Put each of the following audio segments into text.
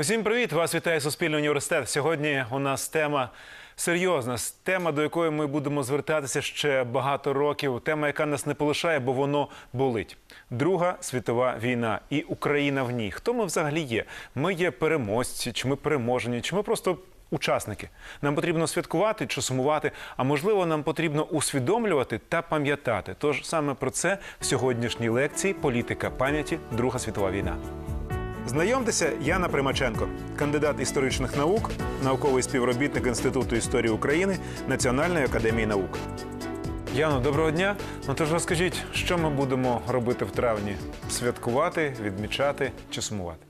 Усім привіт! Вас вітає Суспільний університет. Сьогодні у нас тема серйозна, тема, до якої ми будемо звертатися ще багато років. Тема, яка нас не полишає, бо воно болить. Друга світова війна і Україна в ній. Хто ми взагалі є? Ми є переможці, чи ми переможені, чи ми просто. Учасники нам потрібно святкувати чи сумувати, а можливо, нам потрібно усвідомлювати та пам'ятати. Тож саме про це в сьогоднішній лекції Політика пам'яті Друга світова війна. Знайомтеся, Яна Примаченко, кандидат історичних наук, науковий співробітник Інституту історії України Національної академії наук. Яно, доброго дня. Ну тож розкажіть, що ми будемо робити в травні? Святкувати, відмічати чи сумувати?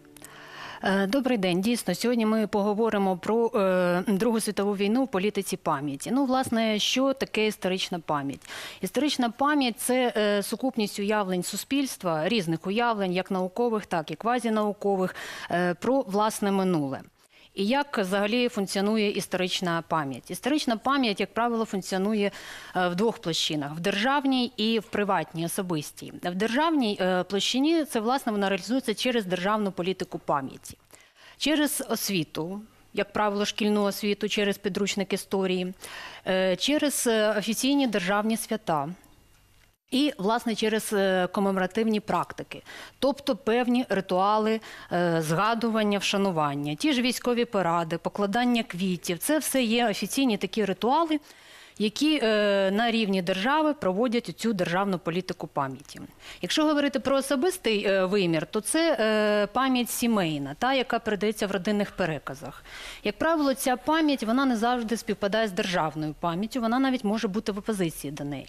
Е, Добрий день. Дійсно, сьогодні ми поговоримо про е, Другу світову війну в політиці пам'яті. Ну, власне, що таке історична пам'ять? Історична пам'ять це е, сукупність уявлень суспільства, різних уявлень, як наукових, так і квазінаукових, про власне минуле. І як взагалі функціонує історична пам'ять? Історична пам'ять, як правило, функціонує е, в двох площинах: в державній і в приватній, особистій. В державній е, площині це власне вона реалізується через державну політику пам'яті, через освіту. Як правило, шкільну освіту через підручник історії, е, через офіційні державні свята, і, власне, через е, комеморативні практики, тобто певні ритуали е, згадування, вшанування, ті ж військові паради, покладання квітів це все є офіційні такі ритуали, які е, на рівні держави проводять цю державну політику пам'яті. Якщо говорити про особистий е, вимір, то це е, пам'ять сімейна, та яка передається в родинних переказах. Як правило, ця пам'ять вона не завжди співпадає з державною пам'яттю, вона навіть може бути в опозиції до неї.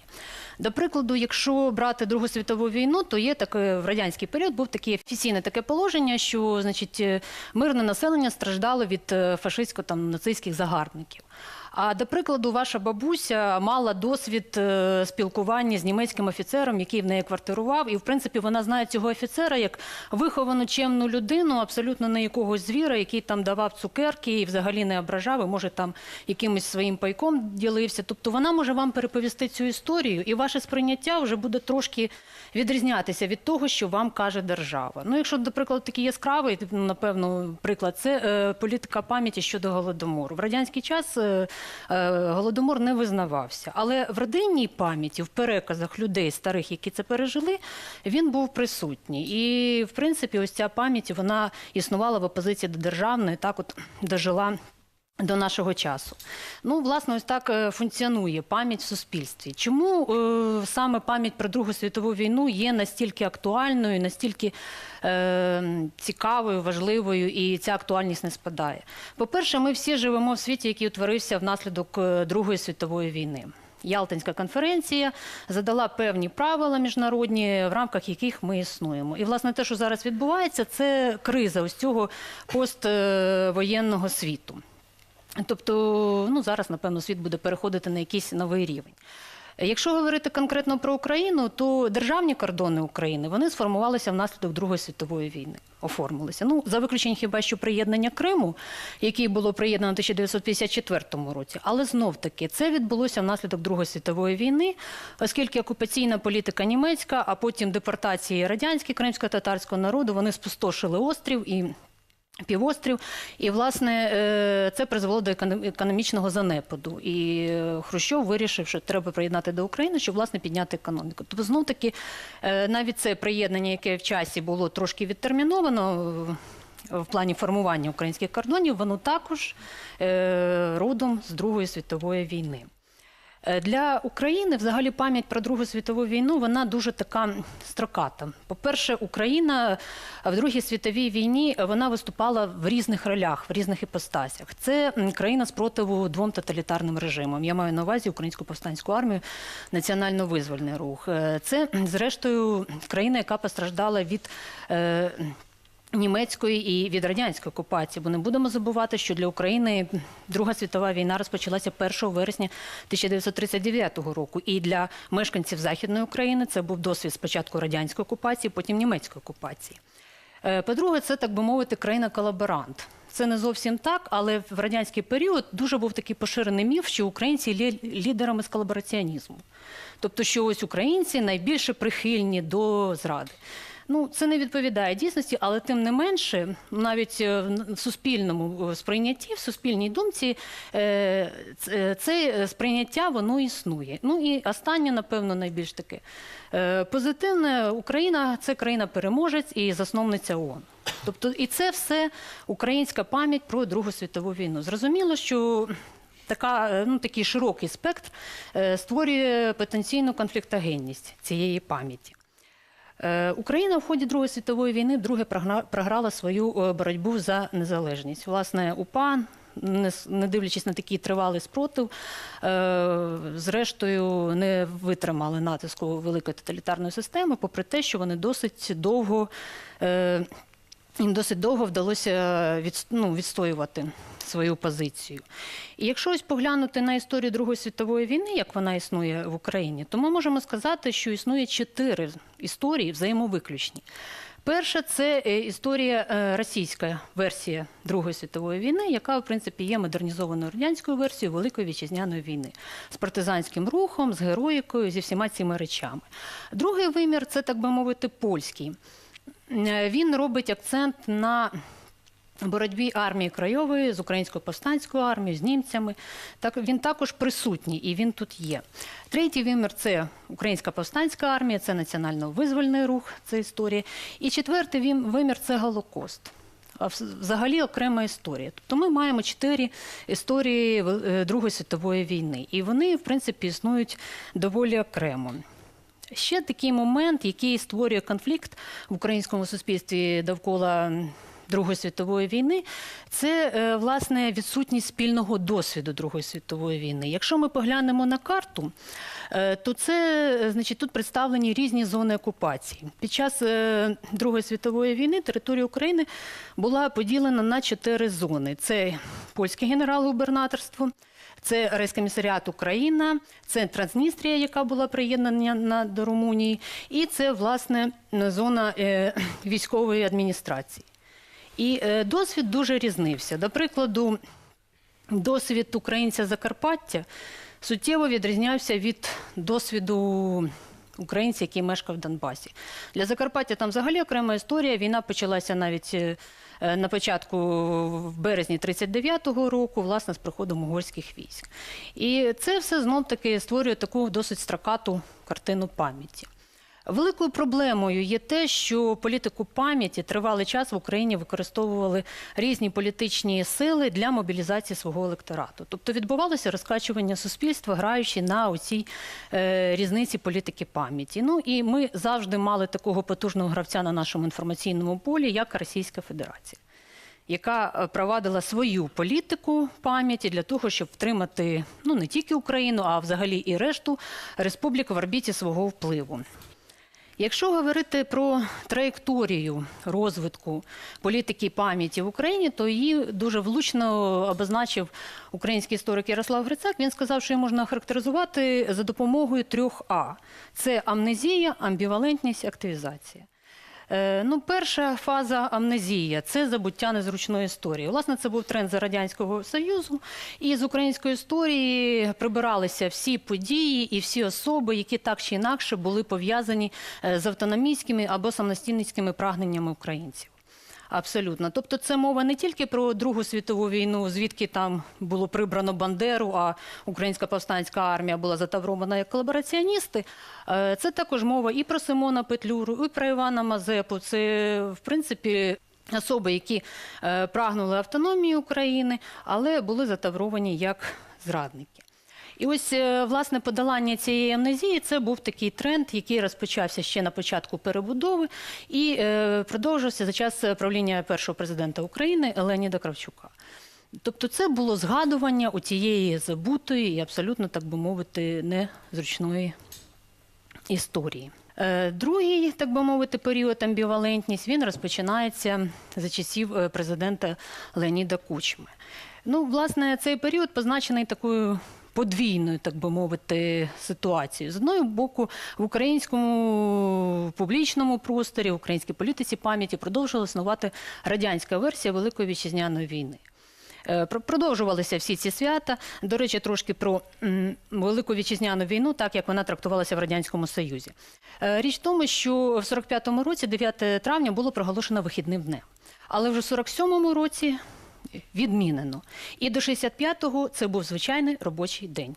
До прикладу, якщо брати Другу світову війну, то є таке в радянський період був таке офіційне таке положення, що значить е, мирне населення страждало від е, фашистсько там нацистських загарбників. А до прикладу, ваша бабуся мала досвід е, спілкування з німецьким офіцером, який в неї квартирував, і в принципі вона знає цього офіцера як виховану чемну людину, абсолютно не якогось звіра, який там давав цукерки і взагалі не ображав, і може там якимось своїм пайком ділився. Тобто вона може вам переповісти цю історію, і ваше сприйняття вже буде трошки відрізнятися від того, що вам каже держава. Ну, якщо, до прикладу, такий яскравий, напевно, приклад, це е, політика пам'яті щодо голодомору. В радянський час е, голодомор не визнавався, але в родинній пам'яті, в переказах людей старих, які це пережили, він був присутній. І, в принципі, ось ця пам'ять вона існувала в опозиції до державної, так от дожила. До нашого часу. Ну, власне, ось так е, функціонує пам'ять в суспільстві. Чому е, саме пам'ять про Другу світову війну є настільки актуальною, настільки е, цікавою, важливою, і ця актуальність не спадає? По-перше, ми всі живемо в світі, який утворився внаслідок е, Другої світової війни. Ялтинська конференція задала певні правила міжнародні, в рамках яких ми існуємо. І власне те, що зараз відбувається, це криза ось цього поствоєнного світу. Тобто, ну зараз, напевно, світ буде переходити на якийсь новий рівень. Якщо говорити конкретно про Україну, то державні кордони України вони сформувалися внаслідок Другої світової війни. Оформилися. Ну, за виключенням хіба що приєднання Криму, який було приєднано в 1954 році. Але знов таки це відбулося внаслідок Другої світової війни, оскільки окупаційна політика німецька, а потім депортації радянського кримсько-татарського народу вони спустошили острів і. Півострів, і власне е, це призвело до економічного занепаду. І е, Хрущов вирішив, що треба приєднати до України, щоб власне підняти економіку. Тобто, знов таки, е, навіть це приєднання, яке в часі було трошки відтерміновано. В плані формування українських кордонів, воно також родом з Другої світової війни. Е, Для України взагалі пам'ять про Другу світову війну вона дуже така строката. По-перше, Україна в Другій світовій війні е, вона виступала в різних ролях, в різних іпостасях. Це країна спротиву двом тоталітарним режимам. Я маю на увазі Українську повстанську армію, національно-визвольний рух. Е, Це, зрештою, країна, яка постраждала від. Німецької і від радянської окупації, бо не будемо забувати, що для України Друга світова війна розпочалася 1 вересня 1939 року. І для мешканців Західної України це був досвід спочатку радянської окупації, потім німецької окупації. Е, По-друге, це так би мовити, країна-колаборант. Це не зовсім так, але в радянський період дуже був такий поширений міф, що українці є лідерами з колабораціонізму. Тобто, що ось українці найбільше прихильні до зради. Ну, це не відповідає дійсності, але тим не менше, навіть е, в суспільному е, сприйнятті, в суспільній думці, е, це сприйняття воно існує. Ну і останнє, напевно, найбільш таке позитивне. Україна це країна-переможець і засновниця ООН. Тобто, і це все українська пам'ять про Другу світову війну. Зрозуміло, що така, ну, такий широкий спектр е, створює потенційну конфліктогенність цієї пам'яті. Е, Україна в ході Другої світової війни вдруге програла свою е, боротьбу за незалежність. Власне, УПА, не дивлячись на такий тривалий спротив, е, зрештою не витримали натиску великої тоталітарної системи, попри те, що вони досить довго. їм досить довго вдалося ну, відстоювати свою позицію. І якщо ось поглянути на історію Другої світової війни, як вона існує в Україні, то ми можемо сказати, що існує чотири історії взаємовиключні. Перша це е, історія е, російська версія Другої світової війни, яка в принципі є модернізованою радянською версією Великої вітчизняної війни з партизанським рухом, з героїкою, зі всіма цими речами. Другий вимір це так би мовити польський. Е, Він робить акцент на боротьбі армії Крайової з українською повстанською армією, з німцями. Так він також присутній і він тут є. Третій вимір це українська повстанська армія, це національно-визвольний рух, це історія. І четвертий вимір це Голокост. Взагалі окрема історія. Тобто ми маємо чотири історії е, Другої світової війни, і вони, в принципі, існують доволі окремо. Ще такий момент, який створює конфлікт в українському суспільстві довкола Другої світової війни, це е, власне відсутність спільного досвіду Другої світової війни. Якщо ми поглянемо на карту, е, то це е, значить тут представлені різні зони окупації. Під час Другої світової війни територія України була поділена на чотири зони: це польське генерал-губернаторство. Це райскомісаріат Україна, це Трансністрія, яка була приєднана на- до Румунії, і це власне зона військової адміністрації. І е, досвід дуже різнився. До прикладу, досвід українця Закарпаття суттєво відрізнявся від досвіду українця, який мешкав в Донбасі. Для Закарпаття там взагалі окрема історія. Війна почалася навіть е, на початку в березні 39-го року, власне, з приходом угорських військ. І це все знов таки створює таку досить стракату картину пам'яті. Великою проблемою є те, що політику пам'яті тривалий час в Україні використовували різні політичні сили для мобілізації свого електорату. Тобто відбувалося розкачування суспільства, граючи на оцій е, різниці політики пам'яті. Ну і ми завжди мали такого потужного гравця на нашому інформаційному полі, як Російська Федерація. Яка е, провадила свою політику пам'яті для того, щоб втримати ну не тільки Україну, а взагалі і решту республік в орбіті свого впливу. Якщо говорити про траєкторію розвитку політики пам'яті в Україні, то її дуже влучно обозначив український історик Ярослав Грицак. Він сказав, що її можна характеризувати за допомогою трьох А: це амнезія, амбівалентність, активізація. Е, Ну, перша фаза амнезія це забуття незручної історії. Власне, це був тренд за радянського союзу, і з української історії прибиралися всі події і всі особи, які так чи інакше були пов'язані е, з автономійськими або самостійницькими прагненнями українців. Абсолютно. Тобто це мова не тільки про Другу світову війну, звідки там було прибрано Бандеру, а українська повстанська армія була затаврована як колабораціоністи. Е, Це також мова і про Симона Петлюру, і про Івана Мазепу. Це, в принципі, особи, які е, прагнули автономії України, але були затавровані як зрадники. І ось е, власне подолання цієї амнезії це був такий тренд, який розпочався ще на початку перебудови і е, продовжився за час правління першого президента України Леоніда Кравчука. Тобто, це було згадування у тієї забутої і абсолютно, так би мовити, незручної історії. Е, Другий, так би мовити, період амбівалентність він розпочинається за часів президента Леоніда Кучми. Ну, власне, цей період позначений такою подвійною, так би мовити, ситуацією. З одного боку, в українському публічному просторі, в українській політиці пам'яті продовжувала існувати радянська версія Великої вітчизняної війни. Е, Продовжувалися всі ці свята. До речі, трошки про Велику вітчизняну війну, так як вона трактувалася в Радянському Союзі. Е, Річ в тому, що в 45-му році, 9 травня, було проголошено вихідним днем. Але вже в 47-му році відмінено. І до 65-го це був звичайний робочий день.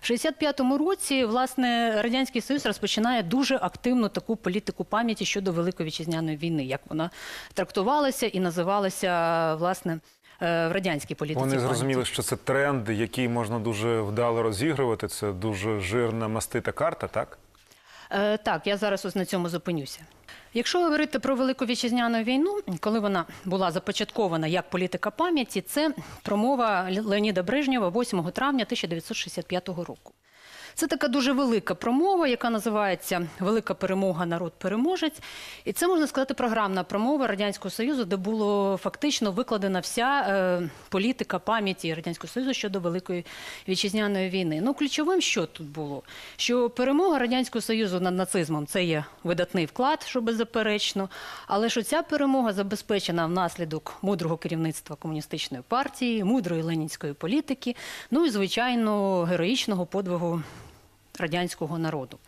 В 65-му році, власне, Радянський Союз розпочинає дуже активну таку політику пам'яті щодо Великої вітчизняної війни, як вона трактувалася і називалася, власне, е, в радянській політиці. Вони пам'яті. зрозуміли, що це тренд, який можна дуже вдало розігрувати. Це дуже жирна мастита карта, так? Е, Так, я зараз ось на цьому зупинюся. Якщо говорити про Велику вітчизняну війну, коли вона була започаткована як політика пам'яті, це промова Леоніда Брежнєва 8 травня 1965 року. Це така дуже велика промова, яка називається Велика перемога, народ переможець. І це можна сказати програмна промова Радянського Союзу, де було фактично викладена вся е, політика пам'яті Радянського Союзу щодо Великої вітчизняної війни. Ну, ключовим що тут було? Що перемога Радянського Союзу над нацизмом це є видатний вклад, що беззаперечно. Але що ця перемога забезпечена внаслідок мудрого керівництва комуністичної партії, мудрої ленінської політики, ну і звичайно героїчного подвигу радянського народу.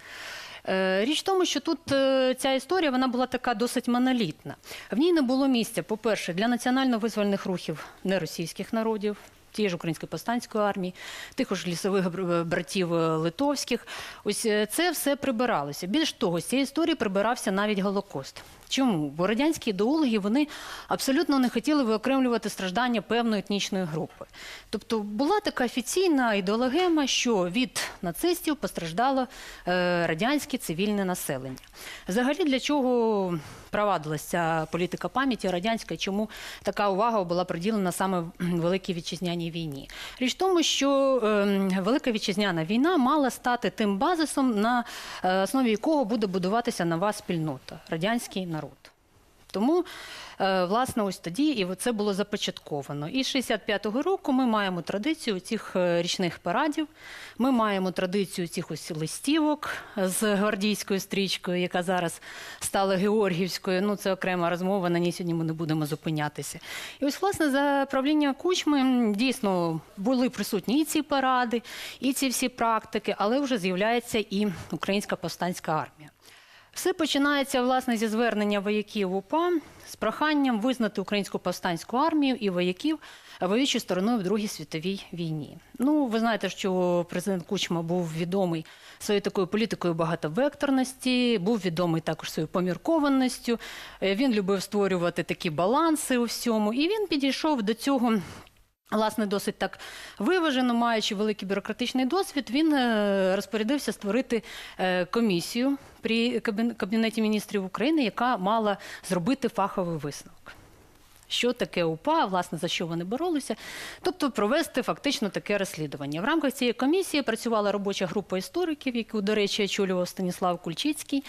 Е, Річ в тому, що тут е, ця історія вона була така досить монолітна. В ній не було місця, по-перше, для національно-визвольних рухів неросійських народів, тієї ж української повстанської армії, тих ж лісових братів е, литовських. Ось це все прибиралося. Більш того, з цієї історії прибирався навіть Голокост. Чому? Бо радянські ідеологи вони абсолютно не хотіли виокремлювати страждання певної етнічної групи. Тобто була така офіційна ідеологема, що від нацистів постраждало е, радянське цивільне населення. Взагалі, для чого провадилася політика пам'яті радянська, чому така увага була приділена саме Великій вітчизняній війні? Річ в тому, що е, Велика вітчизняна війна мала стати тим базисом, на е, основі якого буде будуватися нова спільнота радянський народ. Тому, е, власне, ось тоді і це було започатковано. І з 65-го року ми маємо традицію цих е, річних парадів. Ми маємо традицію цих ось листівок з гвардійською стрічкою, яка зараз стала Георгівською. Ну, це окрема розмова, на ній сьогодні ми не будемо зупинятися. І ось, власне, за правління кучми дійсно були присутні і ці паради, і ці всі практики, але вже з'являється і Українська повстанська армія. Все починається власне зі звернення вояків УПА з проханням визнати українську повстанську армію і вояків воюючою стороною в Другій світовій війні. Ну, ви знаєте, що президент Кучма був відомий своєю такою політикою багатовекторності, був відомий також своєю поміркованістю. Е, Він любив створювати такі баланси у всьому, і він підійшов до цього. Власне, досить так виважено, маючи великий бюрократичний досвід, він е, розпорядився створити е, комісію при Кабінеті міністрів України, яка мала зробити фаховий висновок. Що таке УПА, власне, за що вони боролися, тобто провести фактично таке розслідування. В рамках цієї комісії працювала робоча група істориків, яку, до речі, очолював Станіслав Кульчицький.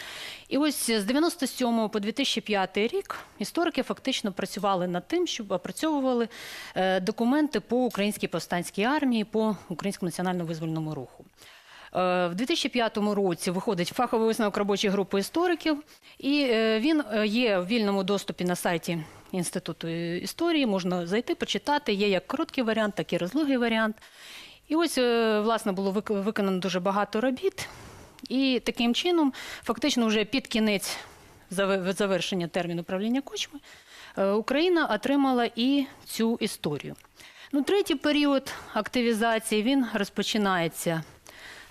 І ось з 97 по 2005 рік історики фактично працювали над тим, щоб опрацьовували е, документи по українській повстанській армії, по українському національно-визвольному руху. Е, В 2005 році виходить фаховий висновок робочої групи істориків, і е, він е, є в вільному доступі на сайті Інституту історії. Можна зайти, почитати. Є як короткий варіант, так і розлогий варіант. І ось, власне, було вик- виконано дуже багато робіт. І таким чином, фактично, вже під кінець завершення терміну правління Кучми, е, Україна отримала і цю історію. Ну, третій період активізації він розпочинається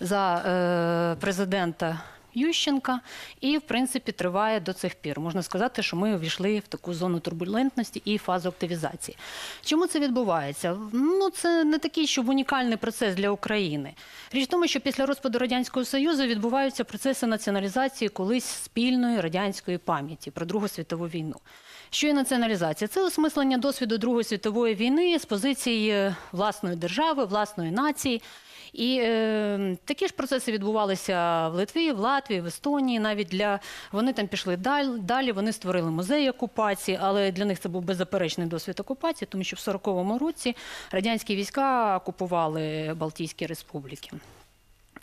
за е, президента Ющенка і, в принципі, триває до цих пір. Можна сказати, що ми увійшли в таку зону турбулентності і фазу активізації. Чому це відбувається? Ну, це не такий, щоб унікальний процес для України. Річ в тому, що після розпаду Радянського Союзу відбуваються процеси націоналізації колись спільної радянської пам'яті про Другу світову війну. Що є націоналізація? Це осмислення досвіду Другої світової війни з позиції е, власної держави, власної нації. І е, такі ж процеси відбувалися в Литві, в Латвії, в Естонії. Навіть для вони там пішли далі. Далі вони створили музей окупації, але для них це був беззаперечний досвід окупації, тому що в 40-му році радянські війська окупували Балтійські республіки.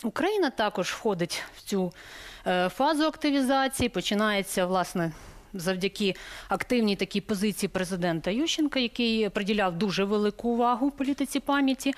Україна також входить в цю е, фазу активізації. Починається власне завдяки активній такій позиції президента Ющенка, який приділяв дуже велику увагу політиці пам'яті.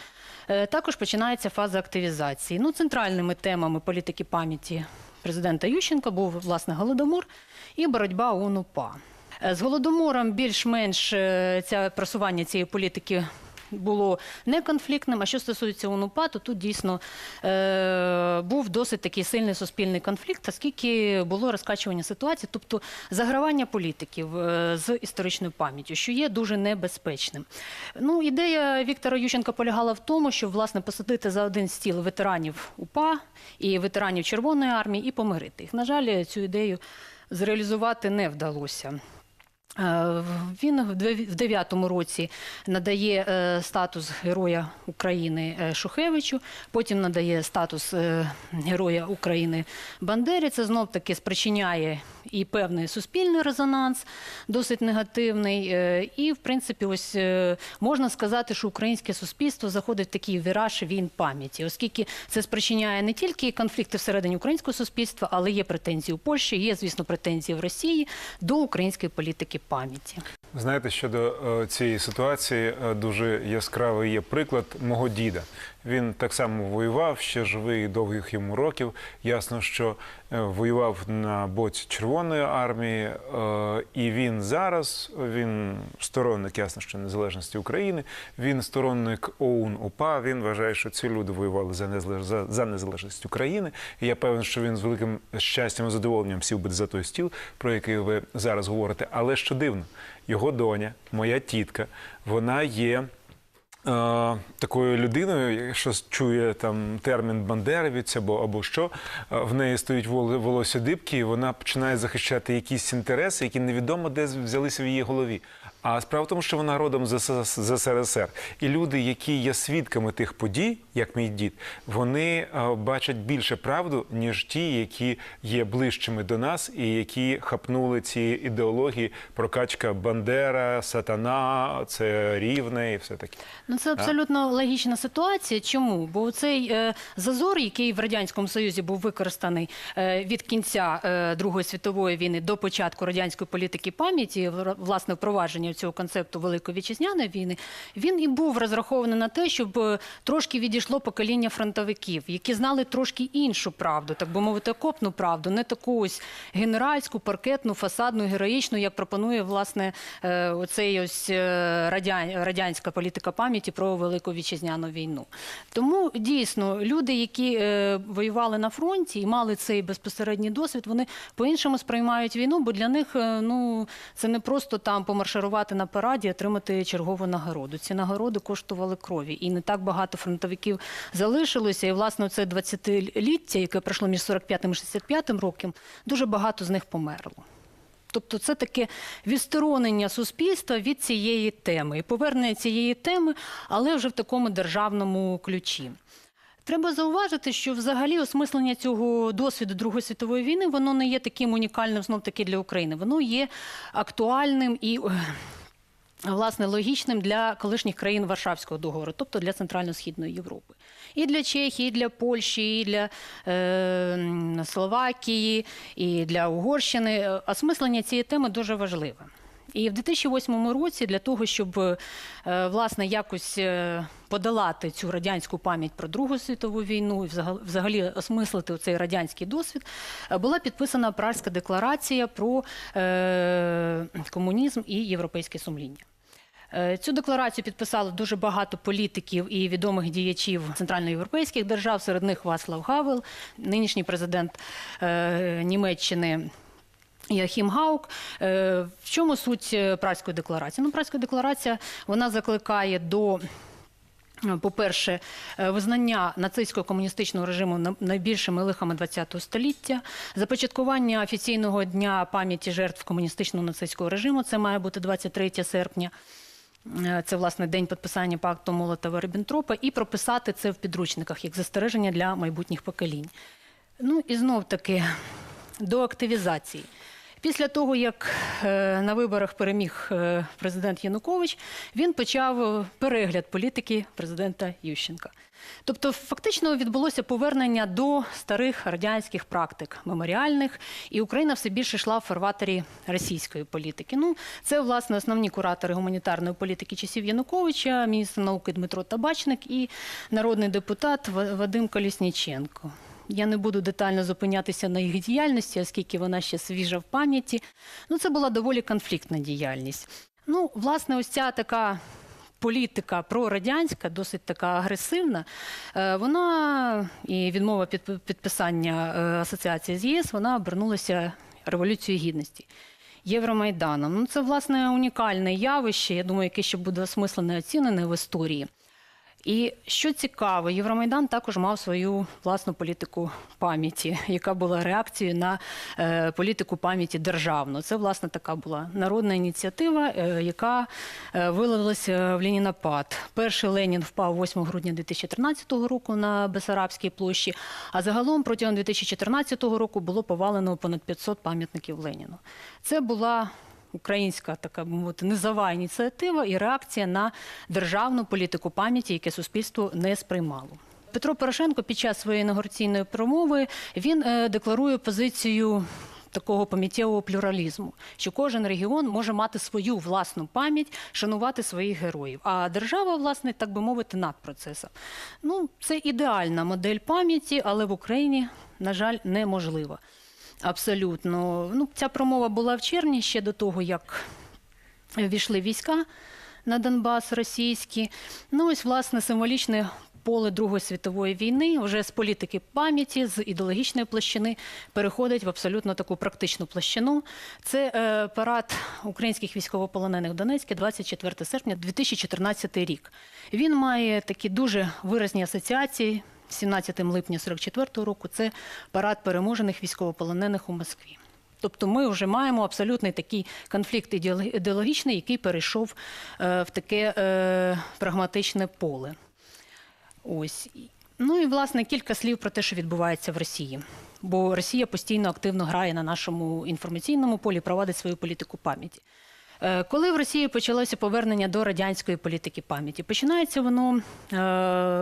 Е, Також починається фаза активізації. Ну, центральними темами політики пам'яті президента Ющенка був власне голодомор і боротьба ОНУПА. Е, З голодомором більш-менш е, ця просування цієї політики було неконфліктним. А що стосується ОНУПА, то тут дійсно е, був досить такий сильний суспільний конфлікт, оскільки було розкачування ситуації, тобто загравання політиків е, з історичною пам'яттю, що є дуже небезпечним. Ну, ідея Віктора Ющенка полягала в тому, щоб власне посадити за один стіл ветеранів УПА і ветеранів Червоної армії і помирити їх. На жаль, цю ідею зреалізувати не вдалося. Е, Він в две- в дев'ятому році надає е, статус Героя України е, Шухевичу, потім надає статус Героя України Бандері. Це знов таки спричиняє і певний суспільний резонанс, досить негативний. І, в принципі, ось можна сказати, що українське суспільство заходить в такий віраж війн пам'яті, оскільки це спричиняє не тільки конфлікти всередині українського суспільства, але є претензії у Польщі, є, звісно, претензії в Росії до української політики пам'яті. Знаєте, щодо е, цієї ситуації е, дуже яскравий є приклад мого діда. Він так само воював, ще живий довгих йому років. Ясно, що е, воював на боці Червоної армії, е, і він зараз він сторонник, ясно, що незалежності України. Він сторонник ОУН УПА. Він вважає, що ці люди воювали за незалеж... за, за незалежність України. І я певен, що він з великим щастям і задоволенням сів би за той стіл, про який ви зараз говорите. Але що дивно, його доня, моя тітка, вона є. Е, такою людиною, якщо чує там термін бандеровець або, або що, е, в неї стоїть вол- волосся дибки, і вона починає захищати якісь інтереси, які невідомо де взялися в її голові. А справа в тому, що вона родом з, СРСР. І люди, які є свідками тих подій, як мій дід, вони е, бачать більше правду, ніж ті, які є ближчими до нас і які хапнули ці ідеології прокачка Бандера, Сатана, це рівне і все таке. Ну це абсолютно логічна ситуація. Чому? Бо цей е, зазор, який в радянському союзі був використаний е, від кінця е, Другої світової війни до початку радянської політики пам'яті, власне впровадження цього концепту Великої вітчизняної війни, він і був розрахований на те, щоб е, трошки відійшло покоління фронтовиків, які знали трошки іншу правду, так би мовити, окопну правду, не таку ось генеральську, паркетну, фасадну, героїчну, як пропонує власне е, оцей ось е, радянська політика пам'яті про Велику вітчизняну війну. Тому дійсно люди, які воювали на фронті і мали цей безпосередній досвід, вони по-іншому сприймають війну, бо для них ну це не просто там помарширувати на параді, отримати чергову нагороду. Ці нагороди коштували крові, і не так багато фронтовиків залишилося. І власне це 20-ліття, яке пройшло між 45 і 65 роком, дуже багато з них померло. Тобто це таке відсторонення суспільства від цієї теми і повернення цієї теми, але вже в такому державному ключі. Треба зауважити, що взагалі осмислення цього досвіду Другої світової війни воно не є таким унікальним знов таки для України. Воно є актуальним і е, власне логічним для колишніх країн Варшавського договору, тобто для Центрально-Східної Європи. І для Чехії, і для Польщі, і для е, Словакії, і для Угорщини. Е, Осмислення цієї теми дуже важливе. І в 2008 році для того, щоб е, власне якось е, подолати цю радянську пам'ять про Другу світову війну і взагал- взагалі осмислити цей радянський досвід, е, була підписана Пражська декларація про комунізм і європейське сумління. Цю декларацію підписало дуже багато політиків і відомих діячів центральноєвропейських держав, серед них Вацлав Гавел, нинішній президент Німеччини. Яхім Гаук. Е, В чому суть е, Празької декларації? Ну, Празька декларація вона закликає до. е, По-перше, визнання нацистського комуністичного режиму на- найбільшими лихами ХХ століття, започаткування офіційного дня пам'яті жертв комуністичного нацистського режиму, це має бути 23 серпня. Це власне день підписання пакту Молотова Ріббентропа, і прописати це в підручниках як застереження для майбутніх поколінь. Ну і знов таки до активізації. Після того, як е, на виборах переміг е, президент Янукович, він почав е, перегляд політики президента Ющенка. Тобто, фактично відбулося повернення до старих радянських практик меморіальних, і Україна все більше йшла в фарватері російської політики. Ну, це власне основні куратори гуманітарної політики часів Януковича, міністр науки Дмитро Табачник і народний депутат Вадим Колісніченко. Я не буду детально зупинятися на їх діяльності, оскільки вона ще свіжа в пам'яті. Ну, це була доволі конфліктна діяльність. Ну, власне, ось ця така політика прорадянська, досить така агресивна, е, вона і відмова під підписання е, асоціації з ЄС, вона обернулася революцією гідності. Євромайданом. Ну, це власне унікальне явище, я думаю, яке ще буде осмислене оцінене в історії. І що цікаво, Євромайдан також мав свою власну політику пам'яті, яка була реакцією на е, політику пам'яті державну. Це власне така була народна ініціатива, е, яка е, вилилася в Ленінапад. Перший Ленін впав 8 грудня 2013 року на Бесарабській площі. А загалом протягом 2014 року було повалено понад 500 пам'ятників Леніну. Це була українська така би мовити низова ініціатива і реакція на державну політику пам'яті, яке суспільство не сприймало. Петро Порошенко під час своєї інаугураційної промови він е, декларує позицію. Такого пам'яттєвого плюралізму, що кожен регіон може мати свою власну пам'ять, шанувати своїх героїв. А держава, власне, так би мовити, над процесом. Ну, це ідеальна модель пам'яті, але в Україні, на жаль, неможлива. Абсолютно. Ну, ця промова була в червні ще до того, як війшли війська на Донбас російські. Ну, ось, власне, символічне поле Другої світової війни вже з політики пам'яті, з ідеологічної площини переходить в абсолютно таку практичну площину. Це е, парад українських військовополонених в Донецьке 24 серпня 2014 рік. Він має такі дуже виразні асоціації. 17 липня 44 року це парад переможених військовополонених у Москві. Тобто ми вже маємо абсолютний такий конфлікт ідеолог- ідеологічний, який перейшов е, в таке е, прагматичне поле. Ось. Ну і власне кілька слів про те, що відбувається в Росії. Бо Росія постійно активно грає на нашому інформаційному полі, проводить свою політику пам'яті. Е, Коли в Росії почалося повернення до радянської політики пам'яті, починається воно е,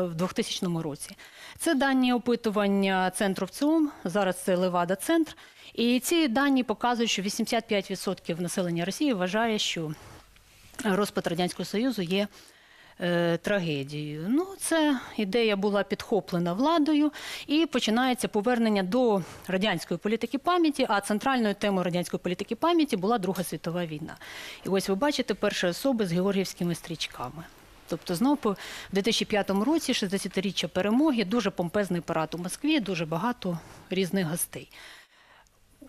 в 2000 році. Це дані опитування центру ВЦИОМ, зараз це Левада-центр. І ці дані показують, що 85% населення Росії вважає, що розпад Радянського Союзу є трагедією. Ну, це ідея була підхоплена владою, і починається повернення до радянської політики пам'яті. А центральною темою радянської політики пам'яті була Друга світова війна. І ось ви бачите перші особи з георгіївськими стрічками. Тобто, знову в 2005 році, 60-річчя перемоги, дуже помпезний парад у Москві, дуже багато різних гостей.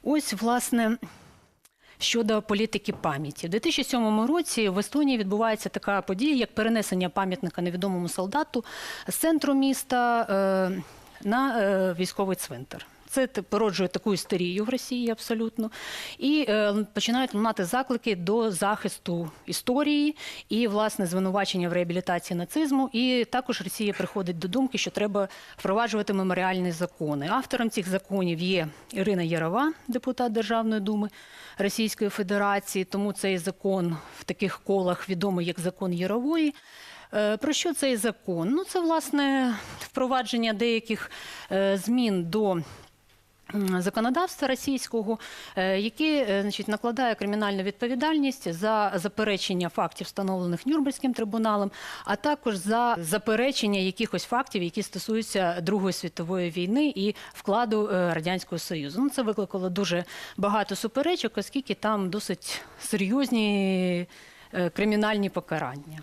Ось, власне, щодо політики пам'яті. У 2007 році в Естонії відбувається така подія, як перенесення пам'ятника невідомому солдату з центру міста е, на е, військовий цвинтар. Це породжує таку істерію в Росії абсолютно. І е, починають лунати заклики до захисту історії і, власне, звинувачення в реабілітації нацизму. І також Росія приходить до думки, що треба впроваджувати меморіальні закони. Автором цих законів є Ірина Ярова, депутат Державної думи Російської Федерації. Тому цей закон в таких колах відомий як закон Ярової. Е, Про що цей закон? Ну, це власне впровадження деяких е, змін до законодавства російського, е, яке значить, накладає кримінальну відповідальність за заперечення фактів, встановлених Нюрнберзьким трибуналом, а також за заперечення якихось фактів, які стосуються Другої світової війни і вкладу е, радянського союзу. Ну, це викликало дуже багато суперечок, оскільки там досить серйозні е, кримінальні покарання.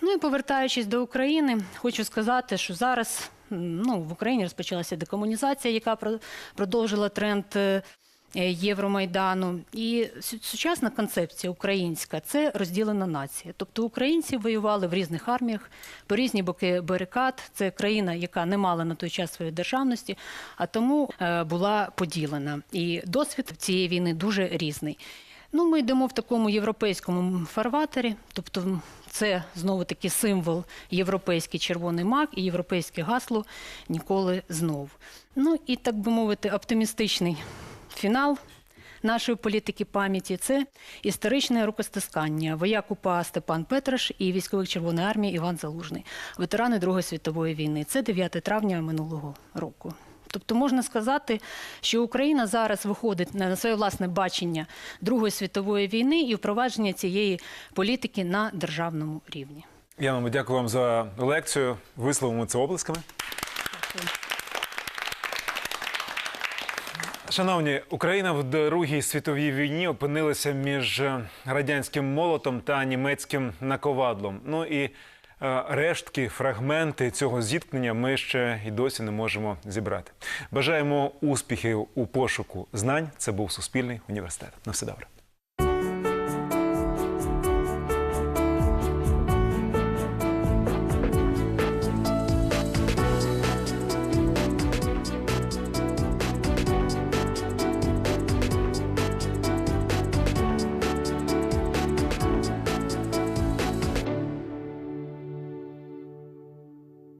Ну і повертаючись до України, хочу сказати, що зараз ну, в Україні розпочалася декомунізація, яка про- продовжила тренд е, Євромайдану. І сучасна концепція українська це розділена нація. Тобто українці воювали в різних арміях по різні боки барикад. Це країна, яка не мала на той час своєї державності, а тому е, була поділена. І досвід цієї війни дуже різний. Ну, ми йдемо в такому європейському фарватері, тобто це знову таки символ європейський червоний мак і європейське гасло ніколи знов. Ну і так би мовити, оптимістичний фінал нашої політики пам'яті це історичне рукостискання вояк УПА Степан Петраш і військовик Червоної армії Іван Залужний, ветерани Другої світової війни. Це 9 травня минулого року. Тобто можна сказати, що Україна зараз виходить на своє власне бачення Другої світової війни і впровадження цієї політики на державному рівні. Яна, ми дякую вам за лекцію. Висловимо це оплесками. Шановні, Україна в Другій світовій війні опинилася між радянським молотом та німецьким наковадлом. Ну і рештки, фрагменти цього зіткнення ми ще й досі не можемо зібрати. Бажаємо успіхів у пошуку знань. Це був Суспільний університет. На все добре.